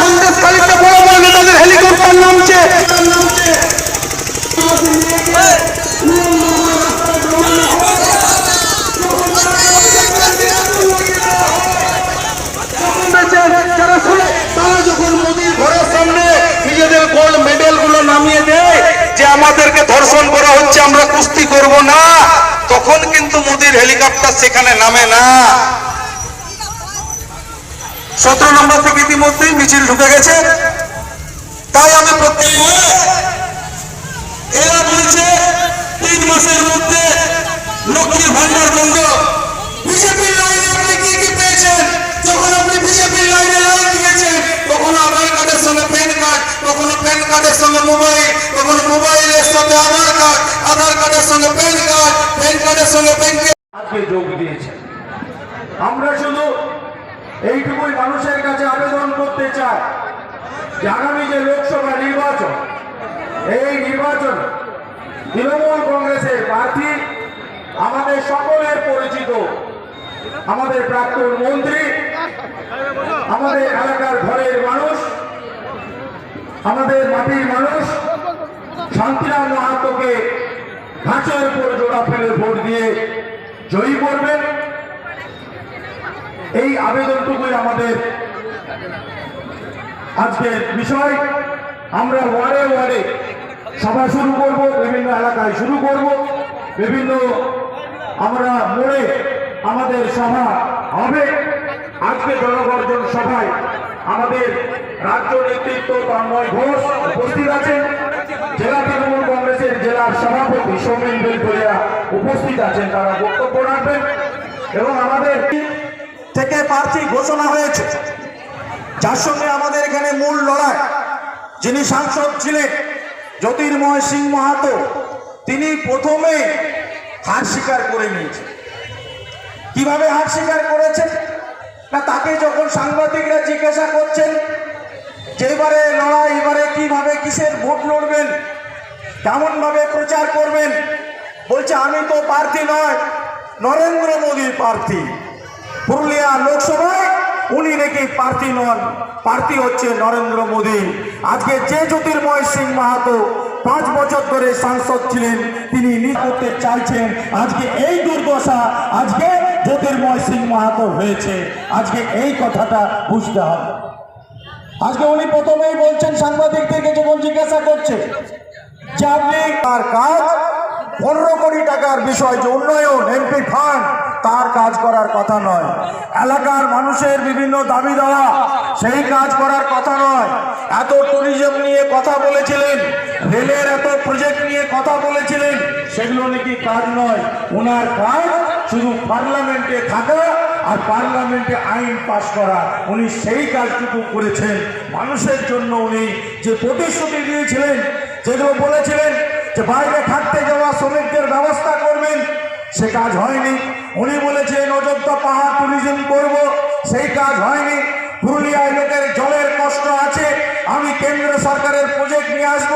সন্দেশকারীতে বড় বড় নেতাদের হেলিকপ্টার নামছে। আমাদেরকে ধর্ষণ করা হচ্ছে, আমরা কুস্তি করব না, তখন কিন্তু মোদির হেলিকপ্টার সেখানে নামে না। সতেরো নম্বর থেকে ইতিমধ্যেই মিছিল ঢুকে গেছে। তাই আমি প্রত্যেক এরা বলছে, তিন মাসের মধ্যে লক্ষ্মীর ভান্ডার বন্ধ। বিজেপির লাইনে আপনি কি কি পেয়েছেন? যখন আপনি বিজেপির লাইনে লাইন দিয়েছেন কখনো আধার কার্ডের সঙ্গে প্যান কার্ড কখনো প্যান কার্ডের সঙ্গে মোবাইল কখনো মোবাইলের সাথে আধার কার্ড, আধার কার্ডের সঙ্গে প্যান কার্ড, প্যান কার্ডের সঙ্গে আজকে যোগ দিয়েছে আমরা শুধু এইটুকুই মানুষের কাছে আবেদন করতে চায় যে আগামী যে লোকসভা নির্বাচন, এই নির্বাচন তৃণমূল কংগ্রেসের প্রার্থী, আমাদের সকলের পরিচিত, আমাদের প্রাক্তন মন্ত্রী, আমাদের এলাকার ঘরের মানুষ, আমাদের মাটির মানুষ শান্তিরাম মাহাতোকে ঘাঁচের উপর জোড়া ফেলে ভোট দিয়ে জয়ী করবেন। এই আবেদনটুকুই আমাদের আজকের বিষয়। আমরা ওয়ার্ডে ওয়ার্ডে সভা শুরু করব, বিভিন্ন এলাকায় শুরু করব, বিভিন্ন আমরা মোড়ে আমাদের সভা হবে। আজকে জনগর্জন সভায় আমাদের রাজ্য নেতৃত্ব তন্ময় ঘোষ উপস্থিত আছেন। জেলা তৃণমূল কংগ্রেসের জেলার সভাপতি সৌমেন বেলপুরিয়া উপস্থিত আছেন, তারা বক্তব্য রাখবেন। এবং আমাদের থেকে প্রার্থী ঘোষণা হয়েছে। যার সঙ্গে আমাদের এখানে মূল লড়াই, যিনি সাংসদ ছিলেন জ্যোতির্ময় সিং মাহাতো, তিনি প্রথমে হার স্বীকার করে নিয়েছেন। কীভাবে হার স্বীকার করেছেন? না, তাকে যখন সাংবাদিকরা জিজ্ঞাসা করছেন যে এবারে লড়াই, এবারে কীভাবে কিসের ভোট লড়বেন কেমন ভাবে প্রচার করবেন, বলছে, আমি তো প্রার্থী নয়, নরেন্দ্র মোদীর প্রার্থী। লোকসভায় উনি নাকি প্রার্থী নন, প্রার্থী হচ্ছে নরেন্দ্র মোদী। আজকে যে জ্যোতির্ময় সিং মাহাতো পাঁচ বছর ধরে সাংসদ ছিলেন, তিনি নি করতে চাইছেন। আজকে এই দুর্দশা, আজকে জ্যোতির্ময় সিং মাহাতো হয়েছে। আজকে এই কথাটা বুঝতে হবে। আজকে উনি প্রথমেই বলছেন সাংবাদিকদেরকে যখন জিজ্ঞাসা করছে যে আপনি তার কাজ? পনেরো কোটি টাকার বিষয় যে উন্নয়ন এমপি ফান্ড তার কাজ করার কথা নয়। এলাকার মানুষের বিভিন্ন দাবি দেওয়া, সেই কাজ করার কথা নয়। এত ট্যুরিজম নিয়ে কথা বলেছিলেন, রেলের এত প্রজেক্ট নিয়ে কথা বলেছিলেন, সেগুলো নাকি কাজ নয়। ওনার কাজ শুধু পার্লামেন্টে থাকা আর পার্লামেন্টে আইন পাশ করা। উনি সেই কাজটুকু করেছেন। মানুষের জন্য উনি যে প্রতিশ্রুতি দিয়েছিলেন, যেগুলো বলেছিলেন যে বাইরে থাকতে যাওয়া শ্রমিকদের ব্যবস্থা করবেন, সে কাজ হয়নি। উনি বলেছেন, অযোধ্যা পাহাড় ট্যুরিজম করব, সেই কাজ হয়নি। পুরুলিয়ায় লোকের জলের কষ্ট আছে, আমি কেন্দ্র সরকারের প্রজেক্ট নিয়ে আসব,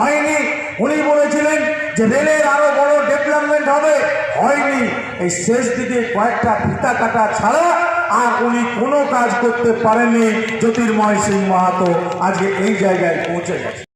হয়নি। উনি বলেছিলেন যে রেলের আরও বড় ডেভেলপমেন্ট হবে, হয়নি। এই শেষ দিকে কয়েকটা ফিতা কাটা ছাড়া আর উনি কোনো কাজ করতে পারেননি, জ্যোতির্ময় সিং মাহাতো আজকে এই জায়গায় পৌঁছে গেছে।